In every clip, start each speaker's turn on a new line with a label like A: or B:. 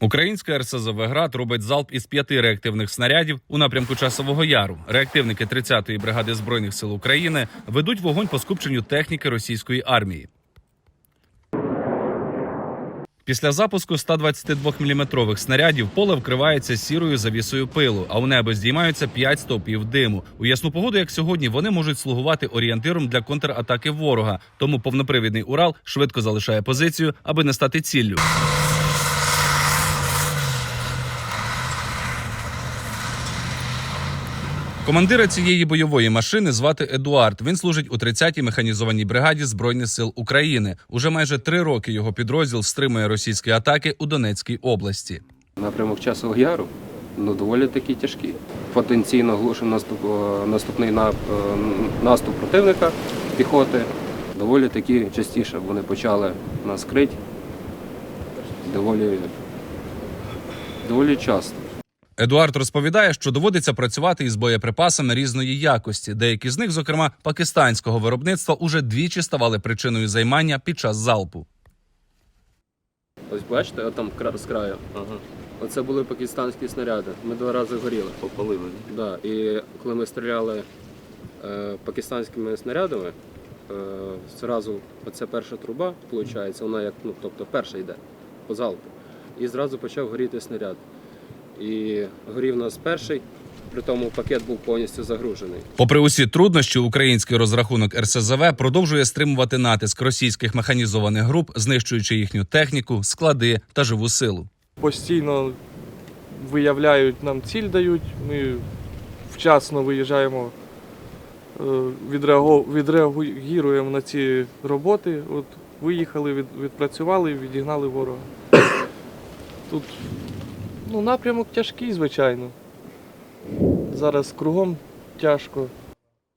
A: Українська РСЗВ «Град» робить залп із п'яти реактивних снарядів у напрямку Часового Яру. Реактивники 30-ї бригади збройних сил України ведуть вогонь по скупченню техніки російської армії. Після запуску 122-мм снарядів поле вкривається сірою завісою пилу, а у небо здіймаються 5 стовпів диму. У ясну погоду, як сьогодні, вони можуть слугувати орієнтиром для контратаки ворога. Тому повнопривідний Урал швидко залишає позицію, аби не стати ціллю. Командира цієї бойової машини звати Едуард. Він служить у 30-й механізованій бригаді збройних сил України. Уже майже три роки його підрозділ стримує російські атаки у Донецькій області.
B: Напрямок Часового Яру ну, доволі таки тяжкий. Потенційно глушимо наступ, е, наступний е, наступ противника піхоти. Доволі таки частіше вони почали нас крити. Доволі, доволі часто.
A: Едуард розповідає, що доводиться працювати із боєприпасами різної якості. Деякі з них, зокрема пакистанського виробництва, уже двічі ставали причиною займання під час залпу.
B: Ось бачите, от там з краю.
C: Ага,
B: Оце були пакистанські снаряди. Ми два рази горіли.
C: попалили.
B: Да, і коли ми стріляли е, пакистанськими снарядами, е, зразу оця перша труба, виходить, вона як, ну, тобто перша йде по залпу. І зразу почав горіти снаряд. І горів нас перший, при тому пакет був повністю загружений.
A: Попри усі труднощі, український розрахунок РСЗВ продовжує стримувати натиск російських механізованих груп, знищуючи їхню техніку, склади та живу силу.
D: постійно виявляють нам ціль дають. Ми вчасно виїжджаємо, е, відреагуємо на ці роботи. От виїхали, відпрацювали, відігнали ворога. Тут ну, напрямок тяжкий, звичайно. Зараз кругом тяжко.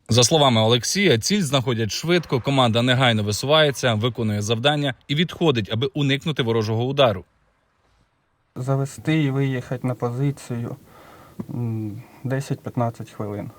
A: За словами Олексія, ціль знаходять швидко. Команда негайно висувається, виконує завдання і відходить, аби уникнути ворожого удару.
E: завести і виїхати на позицію 10-15 хвилин.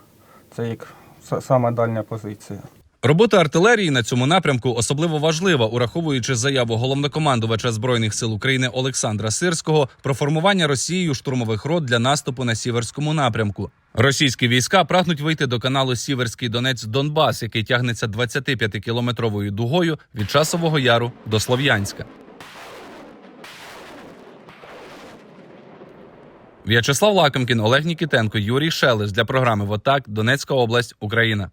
E: Це як са- сама дальня позиція.
A: Робота артилерії на цьому напрямку особливо важлива, ураховуючи заяву головнокомандувача збройних сил України Олександра Сирського про формування Росією штурмових рот для наступу на сіверському напрямку. Російські війська прагнуть вийти до каналу Сіверський Донець Донбас, який тягнеться 25-кілометровою дугою від часового яру до Слов'янська. В'ячеслав Лакомкін, Олег Нікітенко, Юрій Шелес для програми «Вотак. Донецька область, Україна.